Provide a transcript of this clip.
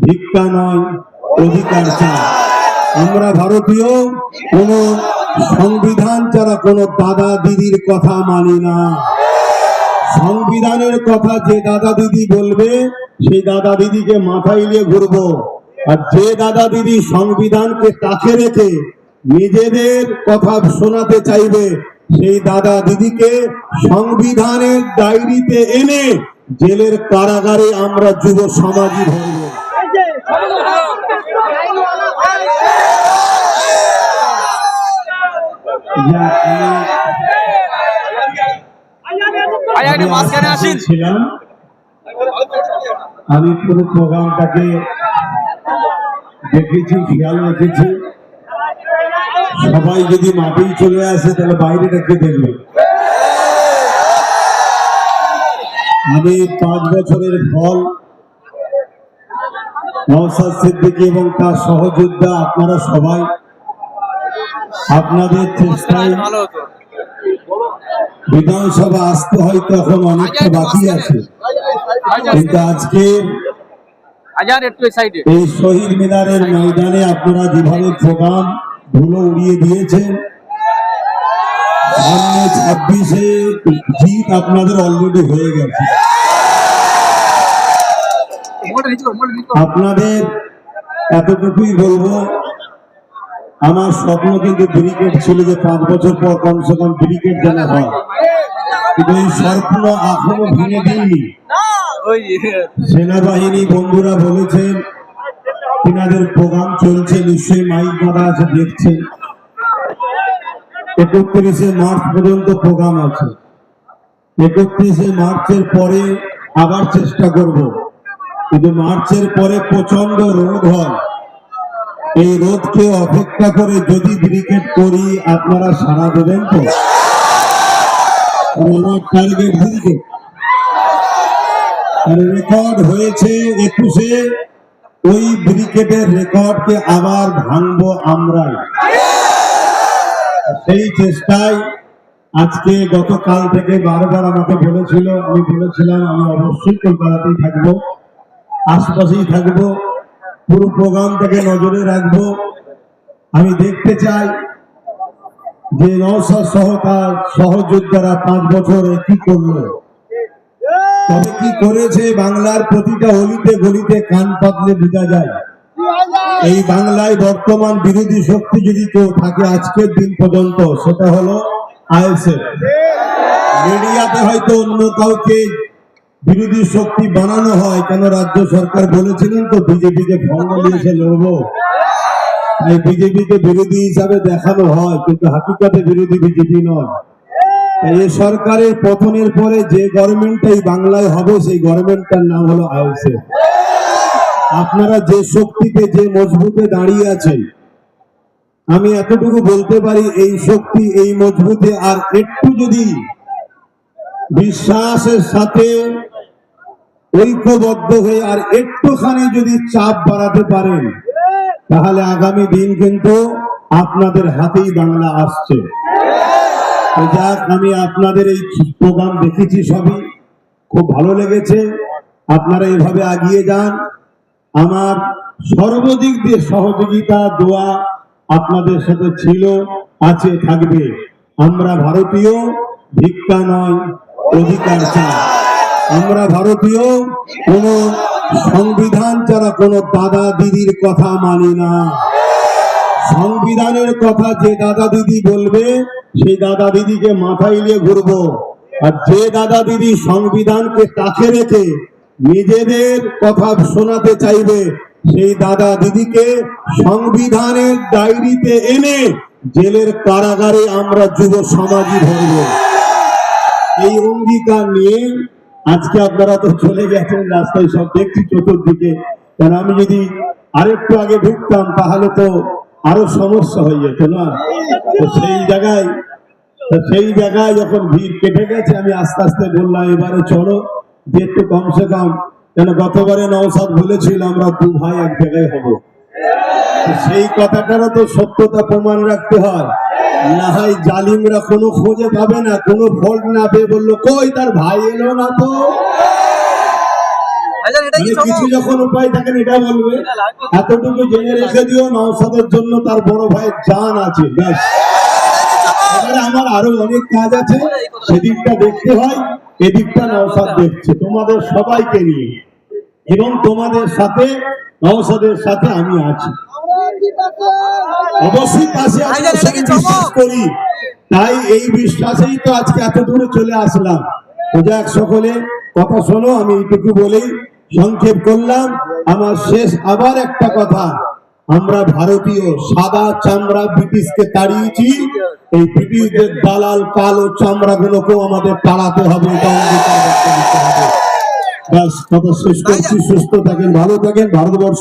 ভিক্ষা নয় অধিকার আমরা ভারতীয় কোন সংবিধান ছাড়া কোন দাদা দিদির কথা মানি না। সংবিধানের কথা যে দাদা দিদি বলবে, সেই দাদা দিদিকে মাথায় নিয়ে ঘুরবো। আর যে দাদা দিদি সংবিধানকে তাকে রেখে নিজেদের কথা শোনাতে চাইবে সেই দাদা দিদিকে সংবিধানের ডায়েরিতে এনে জেলের কারাগারে আমরা যুব সমাজই ধরবো। ছিলাম। আমি পুরো প্রোগ্রামটাকে দেখেছি খেয়াল রেখেছি। সবাই যদি মাঠেই চলে আসে তাহলে বাইরে রেখে দেখবে? আমি পাঁচ বছরের ফল নওসাদ সিদ্দিকী এবং তার সহযোদ্ধা আপনারা সবাই আপনাদের চেষ্টায় বিধানসভা আসতে হয়তো এখন অনেকটা বাকি আছে। কিন্তু আজকে এই শহীদ মিনারের ময়দানে আপনারা যেভাবে প্রোগ্রাম ধুলো উড়িয়ে দিয়েছেন। সামনে ছাব্বিশে জিত আপনাদের অলরেডি হয়ে গেছে। আপনাদের এতটুকুই বলব আমার স্বপ্ন কিন্তু ব্রিকেট ছিল যে পাঁচ বছর পর কমসে কম ব্রিকেট যেন হয়। কিন্তু এই স্বপ্ন এখনও ভেঙে দিইনি। সেনাবাহিনী বন্ধুরা বলেছেন তিনাদের প্রোগ্রাম চলছে, নিশ্চয়ই মাইক বাঁধা আছে দেখছেন একত্রিশে মার্চ পর্যন্ত প্রোগ্রাম আছে। একত্রিশে মার্চের পরে আবার চেষ্টা করব। কিন্তু মার্চের পরে প্রচণ্ড রোদ হয়। এই রোদকে অপেক্ষা করে যদি ব্রিকেট করি, আপনারা সারা দেবেন তো? রেকর্ড হয়েছে একুশে ওই ব্রিকেটের রেকর্ডকে আবার ভাঙবো আমরাই। সেই চেষ্টায় আজকে গতকাল থেকে বারবার আমাকে বলেছিল, আমি বলেছিলাম, আমি অবশ্যই কলকাতাতেই থাকব, আশপাশেই থাকব, পুরো প্রোগ্রামটাকে নজরে রাখব। আমি দেখতে চাই যে নৌসাদ সহ তার সহযোদ্ধারা পাঁচ বছরে কি করল। তবে কি করেছে বাংলার প্রতিটা অলিতে গলিতে কান পাতলে বোঝা যায়? এই বাংলায় বর্তমান বিরোধী শক্তি যদি কেউ থাকে, আজকের দিন পর্যন্ত সেটা হলো আইএসএফ। মিডিয়াতে হয়তো অন্য কাউকে বিরোধী শক্তি বানানো হয়, কেন রাজ্য সরকার বলেছিলেন তো, বিজেপিকে ভঙ্গ দিয়েছে লড়বো। তাই বিজেপিকে বিরোধী হিসাবে দেখানো হয়, কিন্তু হাকিকাতে বিরোধী বিজেপি নয়। এই সরকারের পতনের পরে যে গভর্নমেন্টটা এই বাংলায় হবে, সেই গভর্নমেন্টটার নাম হলো আইএসএফ। আপনারা যে শক্তিতে, যে মজবুতে দাঁড়িয়ে আছেন, আমি এতটুকু বলতে পারি, এই শক্তি, এই মজবুতে, আর একটু যদি বিশ্বাসের সাথে ঐক্যবদ্ধ হয়ে আর একটুখানি যদি চাপ বাড়াতে পারেন, তাহলে আগামী দিন কিন্তু আপনাদের হাতেই বাংলা আসছে। যাক, আমি আপনাদের এই প্রোগ্রাম দেখেছি সবই। খুব ভালো লেগেছে। আপনারা এভাবে আগিয়ে যান। আমার সর্বদিক দিয়ে সহযোগিতা, দোয়া আপনাদের সাথে ছিল, আছে, থাকবে। আমরা ভারতীয়, ভিক্ষা নয়, অধিকার চাই। আমরা ভারতীয়, কোন সংবিধান ছাড়া কোন দাদা দিদির কথা মানি না। সংবিধানের কথা যে দাদা দিদি বলবে, সেই দাদা দিদিকে মাথায় নিয়ে ঘুরবো। আর যে দাদা দিদি সংবিধানকে তাকে রেখে নিজেদের কথা শোনাতে চাইবে, সেই দাদা দিদিকে সংবিধানের ডায়েরিতে এনে জেলের কারাগারে আমরা যুব সমাজই ধরবো এই অঙ্গীকার নিয়ে আজকে আপনারা তো চলে গেছেন রাস্তায় সব দেখছি চতুর্দিকে। কারণ আমি যদি আরেকটু আগে ঢুকতাম, তাহলে তো আরও সমস্যা হয়ে যেত না? তো সেই জায়গায় সেই জায়গায় যখন ভিড় কেটে গেছে, আমি আস্তে আস্তে বললাম, এবারে চলো, যে একটু কমসে কম। কেন গতবারে নওসাদ বলেছিল, আমরা দু ভাই এক জায়গায় হব। সেই কথাটারও তো সত্যতা প্রমাণ রাখতে হয়। না হয় জালিমরা কোনো খোঁজে পাবে না, কোনো ফল্ট না পেয়ে বলল, কই তার ভাই এলো না তো ভাইজান এটা কি মানে চমক কিছু যখন উপায় থাকেন এটা বলবে এতটুকু জেনে রেখে দিও নওসাদের জন্য তার বড় ভাইয়ের জান আছে ব্যাস। আমার আরও অনেক কাজ আছে সেদিকটা দেখতে হয় এদিকটা নওসাদ দেখছে তোমাদের সবাইকে নিয়ে। এবং তোমাদের সাথে নওসাদের সাথে আমি আছি। অবশ্যই পাশে বিশ্বাস করি। তাই এই বিশ্বাসেই তো আজকে এত দূরে চলে আসলাম। সকলে কথা শোনো আমি এইটুকু বলেই সংক্ষেপ করলাম, আমার শেষ আবার একটা কথা আমরা ভারতীয় সাদা চামড়া ব্রিটিশকে তাড়িয়েছি, এই ব্রিটিশদের দালাল কালো চামড়া গুলোকেও আমাদের তাড়াতে হবে। ব্যাস, কথা শেষ করছি, সুস্থ থাকেন, ভালো থাকেন, ভারতবর্ষ